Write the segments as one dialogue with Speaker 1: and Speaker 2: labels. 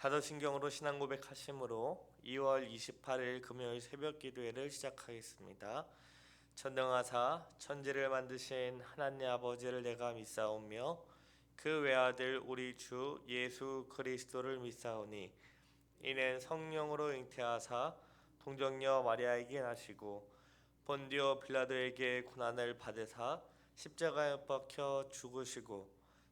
Speaker 1: 사도신경으로 신앙 고백하심으로 2월 28일 금요일 새벽 기도회를 시작하겠습니다. 천등하사 천지를 만드신 하나님 아버지를 내가 믿사오며 그 외아들 우리 주 예수 그리스도를 믿사오니 이는 성령으로 잉태하사 동정녀 마리아에게 나시고 본디오 빌라도에게 고난을 받으사 십자가에 못 박혀 죽으시고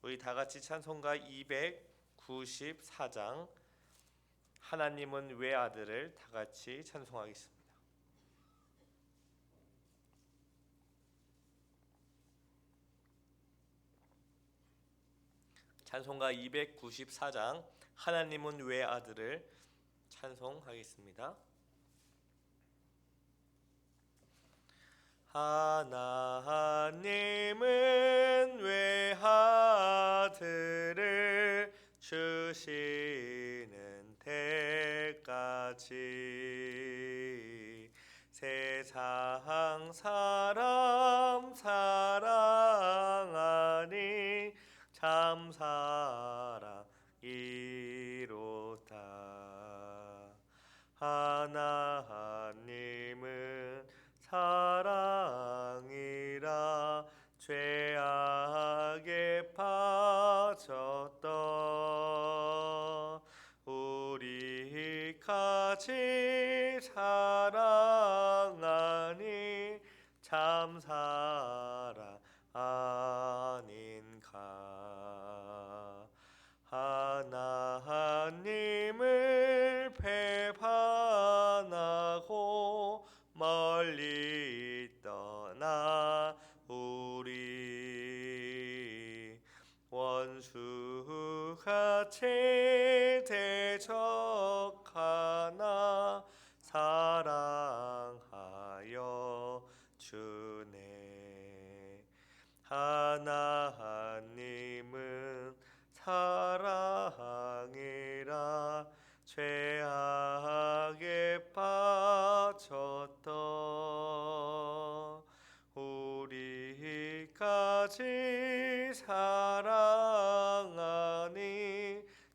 Speaker 1: 우리 다 같이 찬송가 294장 하나님은 왜 아들을 다 같이 찬송하겠습니다. 찬송가 294장 하나님은 왜 아들을 찬송하겠습니다. 하나님은 왜 아들을 주시는 때까지 세상 사람 사랑하니 참 사랑이 우리 우리까지 사랑하니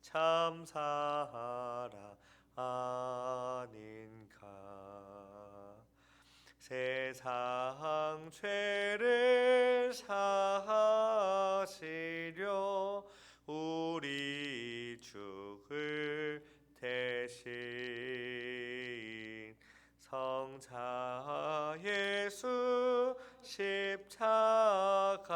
Speaker 1: 참 사랑 아닌가. 세상 죄를 사하시려 우리 죽을 대신 성자 예수 십자가에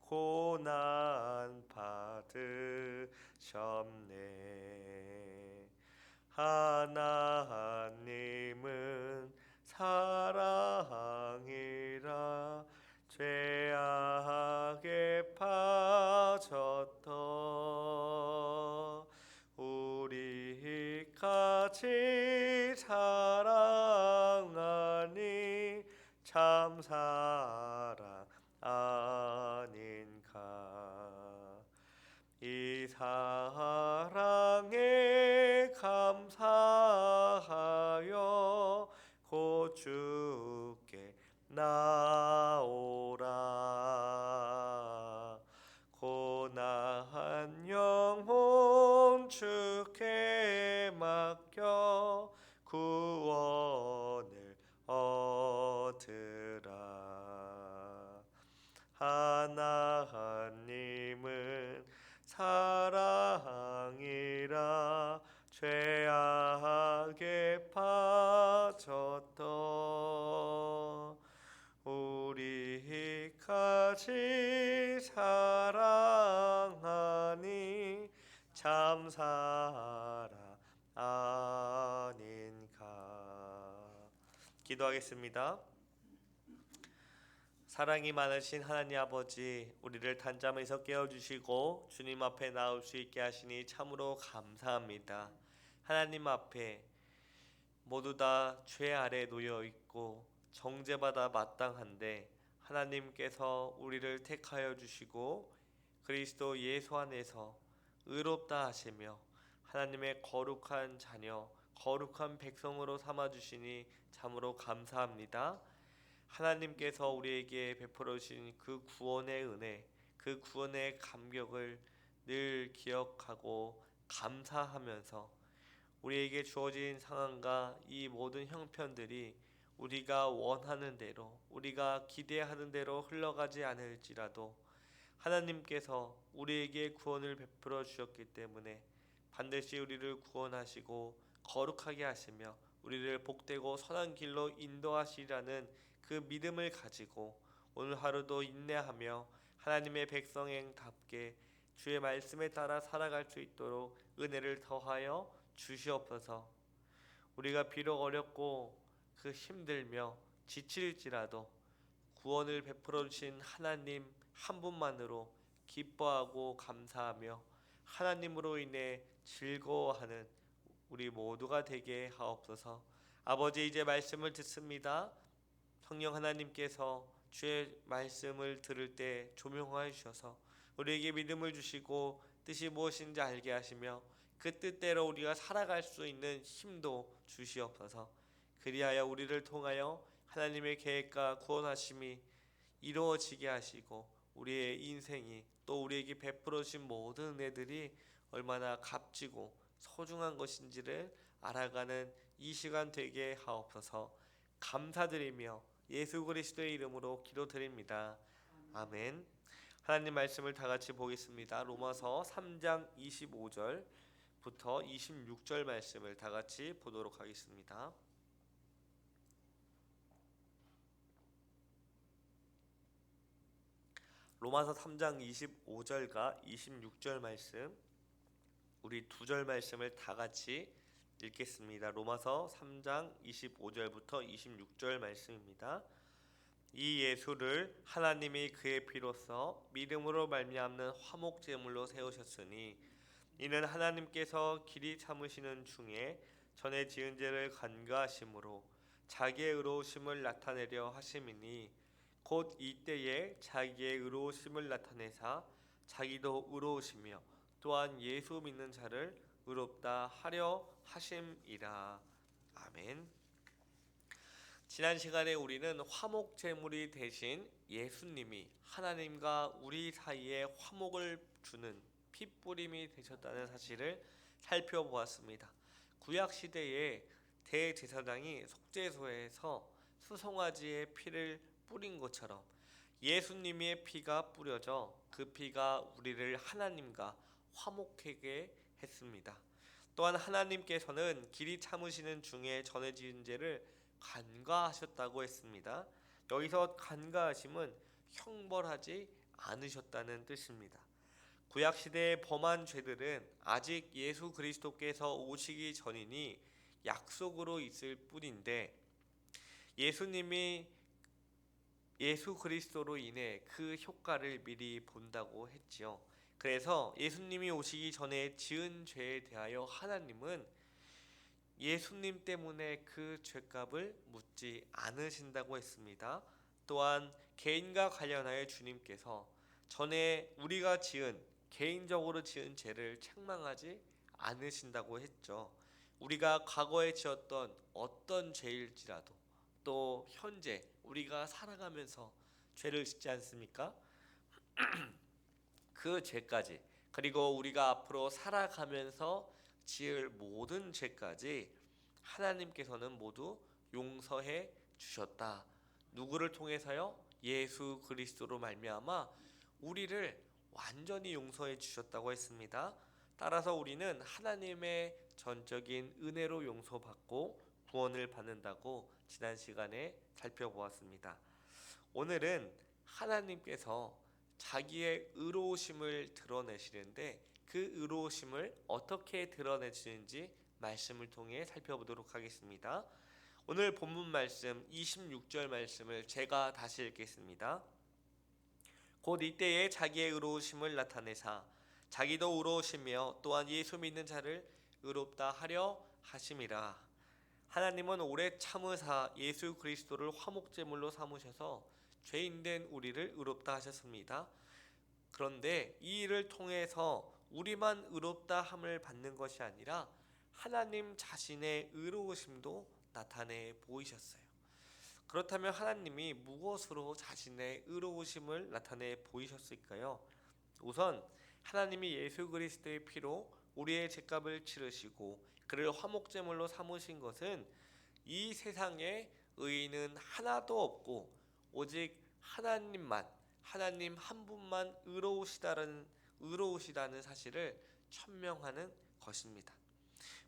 Speaker 1: 고난 받으셨네. 하나 감사하여 곧 주께 나 우리까지 사랑하니 참 사랑 아닌가 기도하겠습니다. 사랑이 많으신 하나님 아버지, 우리를 단잠에서 깨워 주시고 주님 앞에 나올 수 있게 하시니 참으로 감사합니다. 하나님 앞에 모두 다 죄 아래 놓여 있고 정죄받아 마땅한데 하나님께서 우리를 택하여 주시고 그리스도 예수 안에서 의롭다 하시며 하나님의 거룩한 자녀 거룩한 백성으로 삼아 주시니 참으로 감사합니다. 하나님께서 우리에게 베풀어 주신 그 구원의 은혜, 그 구원의 감격을 늘 기억하고 감사하면서 우리에게 주어진 상황과 이 모든 형편들이 우리가 원하는 대로 우리가 기대하는 대로 흘러가지 않을지라도 하나님께서 우리에게 구원을 베풀어 주셨기 때문에 반드시 우리를 구원하시고 거룩하게 하시며 우리를 복되고 선한 길로 인도하시라는 그 믿음을 가지고 오늘 하루도 인내하며 하나님의 백성행답게 주의 말씀에 따라 살아갈 수 있도록 은혜를 더하여 주시옵소서. 우리가 비록 어렵고 그 힘들며 지칠지라도 구원을 베풀어 주신 하나님 한 분만으로 기뻐하고 감사하며 하나님으로 인해 즐거워하는 우리 모두가 되게 하옵소서. 아버지 이제 말씀을 듣습니다. 성령 하나님께서 주의 말씀을 들을 때 조명하여 주셔서 우리에게 믿음을 주시고 뜻이 무엇인지 알게 하시며 그 뜻대로 우리가 살아갈 수 있는 힘도 주시옵소서. 그리하여 우리를 통하여 하나님의 계획과 구원하심이 이루어지게 하시고 우리의 인생이 또 우리에게 베풀어 주신 모든 은혜들이 얼마나 값지고 소중한 것인지를 알아가는 이 시간 되게 하옵소서. 감사드리며 예수 그리스도의 이름으로 기도드립니다. 아멘. 하나님 말씀을 다 같이 보겠습니다. 로마서 3장 25절부터 26절 말씀을 다 같이 보도록 하겠습니다. 로마서 3장 25절과 26절 말씀 우리 두 절 말씀을 다 같이 읽겠습니다. 로마서 3장 25절부터 26절 말씀입니다. 이 예수를 하나님이 그의 피로써 믿음으로 말미암는 화목 제물로 세우셨으니 이는 하나님께서 길이 참으시는 중에 전에 지은 죄를 간과하심으로 자기의 의로우심을 나타내려 하심이니 곧 이때에 자기의 의로우심을 나타내사 자기도 의로우시며 또한 예수 믿는 자를 의롭다 하려 하심이라 아멘. 지난 시간에 우리는 화목 제물이 되신 예수님이 하나님과 우리 사이에 화목을 주는 핏뿌림이 되셨다는 사실을 살펴보았습니다. 구약 시대에 대제사장이 속죄소에서 수송아지의 피를 뿌린 것처럼 예수님의 피가 뿌려져 그 피가 우리를 하나님과 화목하게 했습니다. 또한 하나님께서는 길이 참으시는 중에 지은 죄를 간과하셨다고 했습니다. 여기서 간과하심은 형벌하지 않으셨다는 뜻입니다. 구약 시대의 범한 죄들은 아직 예수 그리스도께서 오시기 전이니 약속으로 있을 뿐인데 예수님이 예수 그리스도로 인해 그 효과를 미리 본다고 했지요. 그래서 예수님이 오시기 전에 지은 죄에 대하여 하나님은 예수님 때문에 그 죄값을 묻지 않으신다고 했습니다. 또한 개인과 관련하여 주님께서 전에 우리가 지은 개인적으로 지은 죄를 책망하지 않으신다고 했죠. 우리가 과거에 지었던 어떤 죄일지라도 또 현재 우리가 살아가면서 죄를 짓지 않습니까? 그 죄까지 그리고 우리가 앞으로 살아가면서 지을 모든 죄까지 하나님께서는 모두 용서해 주셨다. 누구를 통해서요? 예수 그리스도로 말미암아 우리를 완전히 용서해 주셨다고 했습니다. 따라서 우리는 하나님의 전적인 은혜로 용서받고 구원을 받는다고 지난 시간에 살펴보았습니다. 오늘은 하나님께서 자기의 의로우심을 드러내시는데 그 의로우심을 어떻게 드러내시는지 말씀을 통해 살펴보도록 하겠습니다. 오늘 본문 말씀 26절 말씀을 제가 다시 읽겠습니다. 곧 이때에 자기의 의로우심을 나타내사 자기도 의로우시며 또한 예수 믿는 자를 의롭다 하려 하심이라. 하나님은 오래 참으사 예수 그리스도를 화목제물로 삼으셔서 죄인된 우리를 의롭다 하셨습니다. 그런데 이 일을 통해서 우리만 의롭다 함을 받는 것이 아니라 하나님 자신의 의로우심도 나타내 보이셨어요. 그렇다면 하나님이 무엇으로 자신의 의로우심을 나타내 보이셨을까요? 우선 하나님이 예수 그리스도의 피로 우리의 죄값을 치르시고 그를 화목제물로 삼으신 것은 이 세상에 의인은 하나도 없고 오직 하나님만 하나님 한 분만 의로우시다는 의로우시다는 사실을 천명하는 것입니다.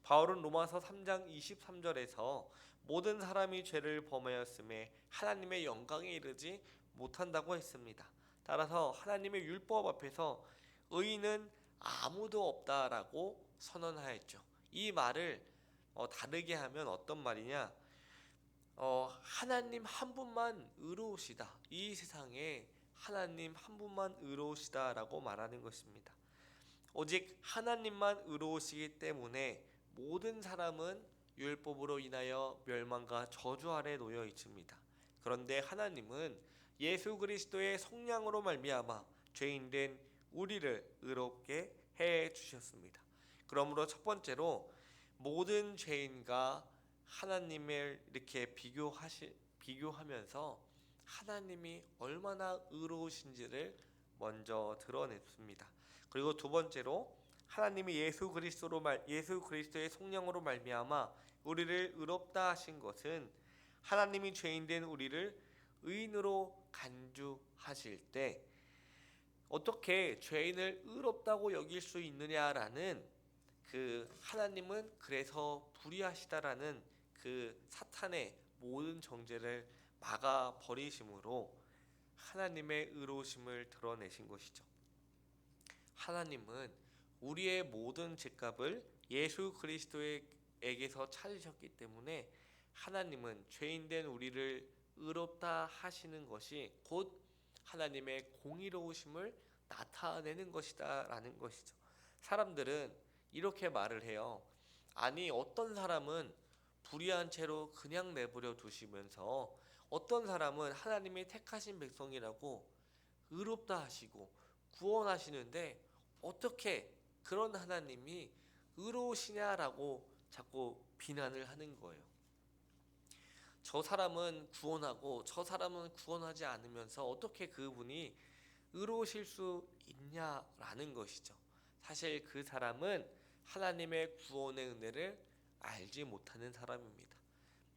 Speaker 1: 바울은 로마서 3장 23절에서 모든 사람이 죄를 범하였음에 하나님의 영광에 이르지 못한다고 했습니다. 따라서 하나님의 율법 앞에서 의인은 아무도 없다라고 선언하였죠. 이 말을 어, 다르게 하면 어떤 말이냐? 어, 하나님 한 분만 의로우시다. 이 세상에 하나님 한 분만 의로우시다라고 말하는 것입니다. 오직 하나님만 의로우시기 때문에 모든 사람은 율법으로 인하여 멸망과 저주 아래 놓여 있습니다. 그런데 하나님은 예수 그리스도의 속량으로 말미암아 죄인 된 우리를 의롭게 해 주셨습니다. 그러므로 첫 번째로 모든 죄인과 하나님을 이렇게 비교하시 비교하면서 하나님이 얼마나 의로우신지를 먼저 드러냈습니다. 그리고 두 번째로 하나님이 예수 그리스도로 말 예수 그리스도의 속량으로 말미암아 우리를 의롭다 하신 것은 하나님이 죄인 된 우리를 의인으로 간주하실 때 어떻게 죄인을 의롭다고 여길 수 있느냐라는 그 하나님은 그래서 불의하시다라는 그 사탄의 모든 정죄를 막아 버리심으로 하나님의 의로우심을 드러내신 것이죠. 하나님은 우리의 모든 죄값을 예수 그리스도에게서 찾으셨기 때문에 하나님은 죄인된 우리를 의롭다 하시는 것이 곧 하나님의 공의로우심을 나타내는 것이다라는 것이죠. 사람들은 이렇게 말을 해요. 아니 어떤 사람은 불의한 채로 그냥 내버려 두시면서 어떤 사람은 하나님의 택하신 백성이라고 의롭다 하시고 구원하시는데 어떻게 그런 하나님이 의로우시냐라고 자꾸 비난을 하는 거예요. 저 사람은 구원하고 저 사람은 구원하지 않으면서 어떻게 그분이 의로우실 수 있냐라는 것이죠. 사실 그 사람은 하나님의 구원의 은혜를 알지 못하는 사람입니다.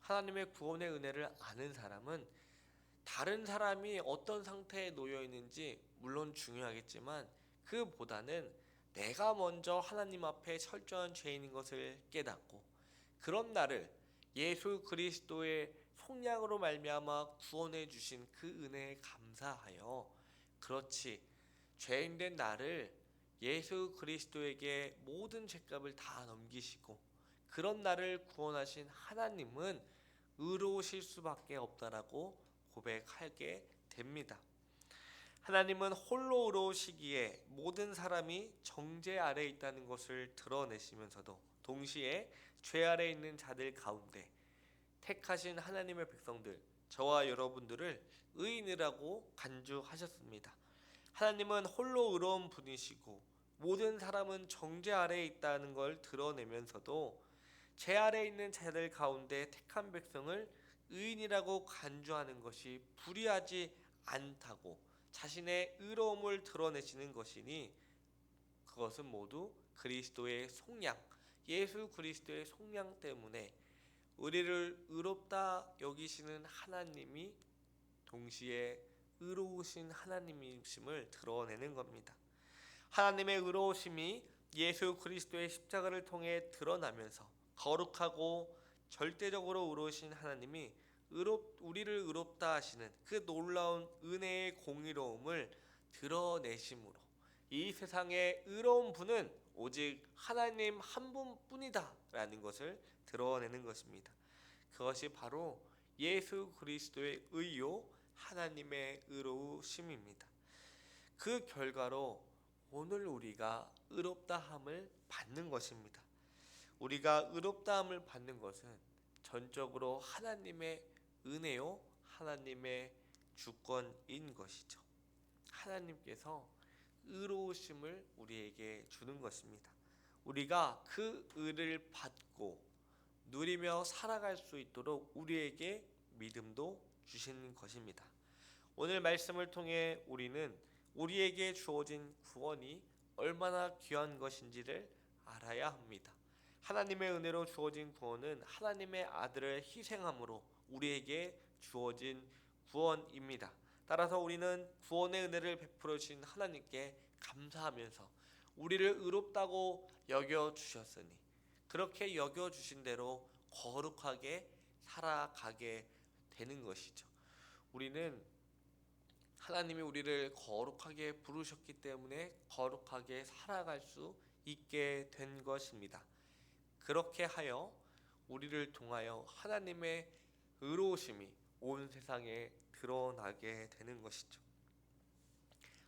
Speaker 1: 하나님의 구원의 은혜를 아는 사람은 다른 사람이 어떤 상태에 놓여 있는지 물론 중요하겠지만 그보다는 내가 먼저 하나님 앞에 철저한 죄인인 것을 깨닫고 그런 나를 예수 그리스도의 속량으로 말미암아 구원해 주신 그 은혜에 감사하여 그렇지 죄인된 나를 예수 그리스도에게 모든 죄값을 다 넘기시고 그런 나를 구원하신 하나님은 의로우실 수밖에 없다라고 고백하게 됩니다. 하나님은 홀로 의로우시기에 모든 사람이 정죄 아래 있다는 것을 드러내시면서도 동시에 죄 아래 있는 자들 가운데 택하신 하나님의 백성들 저와 여러분들을 의인이라고 간주하셨습니다. 하나님은 홀로 의로운 분이시고 모든 사람은 정죄 아래에 있다는 걸 드러내면서도 죄 아래 있는 자들 가운데 택한 백성을 의인이라고 간주하는 것이 불의하지 않다고 자신의 의로움을 드러내시는 것이니 그것은 모두 그리스도의 속량, 예수 그리스도의 속량 때문에 우리를 의롭다 여기시는 하나님이 동시에 의로우신 하나님이심을 드러내는 겁니다. 하나님의 의로우심이 예수 그리스도의 십자가를 통해 드러나면서 거룩하고 절대적으로 의로우신 하나님이 의롭 우리를 의롭다 하시는 그 놀라운 은혜의 공의로움을 드러내심으로 이 세상의 의로운 분은 오직 하나님 한 분뿐이다라는 것을 드러내는 것입니다. 그것이 바로 예수 그리스도의 의요 하나님의 의로우심입니다. 그 결과로 오늘 우리가 의롭다함을 받는 것입니다. 우리가 의롭다함을 받는 것은 전적으로 하나님의 은혜요, 하나님의 주권인 것이죠. 하나님께서 의로우심을 우리에게 주는 것입니다. 우리가 그 의를 받고 누리며 살아갈 수 있도록 우리에게 믿음도 주신 것입니다. 오늘 말씀을 통해 우리는 우리에게 주어진 구원이 얼마나 귀한 것인지를 알아야 합니다. 하나님의 은혜로 주어진 구원은 하나님의 아들을 희생함으로 우리에게 주어진 구원입니다. 따라서 우리는 구원의 은혜를 베풀어 주신 하나님께 감사하면서 우리를 의롭다고 여겨 주셨으니 그렇게 여겨 주신 대로 거룩하게 살아가게 되는 것이죠. 우리는 하나님이 우리를 거룩하게 부르셨기 때문에 거룩하게 살아갈 수 있게 된 것입니다. 그렇게 하여 우리를 통하여 하나님의 의로우심이 온 세상에 드러나게 되는 것이죠.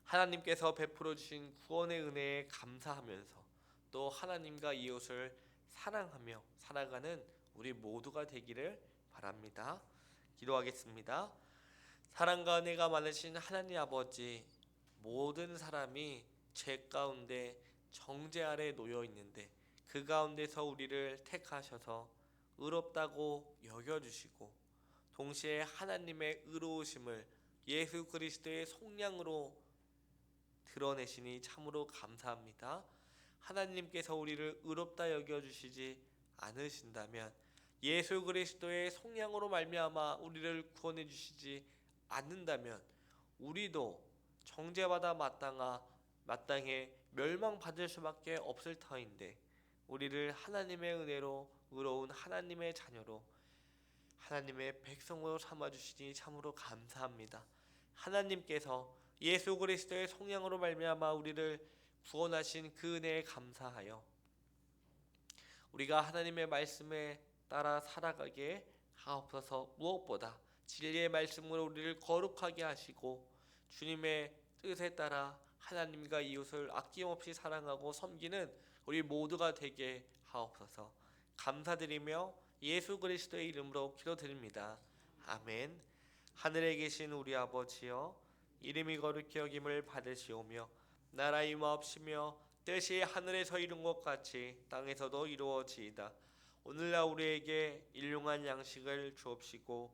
Speaker 1: 하나님께서 베풀어 주신 구원의 은혜에 감사하면서 또 하나님과 이웃을 사랑하며 살아가는 우리 모두가 되기를 바랍니다. 기도하겠습니다. 사랑과 은혜가 많으신 하나님 아버지 모든 사람이 죄 가운데 정죄 아래 놓여 있는데 그 가운데서 우리를 택하셔서 의롭다고 여겨 주시고 동시에 하나님의 의로우심을 예수 그리스도의 속량으로 드러내시니 참으로 감사합니다. 하나님께서 우리를 의롭다 여겨 주시지 않으신다면 예수 그리스도의 속량으로 말미암아 우리를 구원해 주시지 않는다면 우리도 정죄받아 마땅하 마땅해 멸망받을 수밖에 없을 터인데 우리를 하나님의 은혜로 의로운 하나님의 자녀로 하나님의 백성으로 삼아 주시니 참으로 감사합니다. 하나님께서 예수 그리스도의 속량으로 말미암아 우리를 구원하신 그 은혜에 감사하여 우리가 하나님의 말씀에 따라 살아가게 하옵소서 무엇보다 진리의 말씀으로 우리를 거룩하게 하시고 주님의 뜻에 따라 하나님과 이웃을 아낌없이 사랑하고 섬기는 우리 모두가 되게 하옵소서 감사드리며 예수 그리스도의 이름으로 기도드립니다. 아멘. 하늘에 계신 우리 아버지여 이름이 거룩히 여김을 받으시오며 나라의 임하옵시며 뜻이 하늘에서 이룬 것 같이 땅에서도 이루어지이다. 오늘날 우리에게 일용할 양식을 주옵시고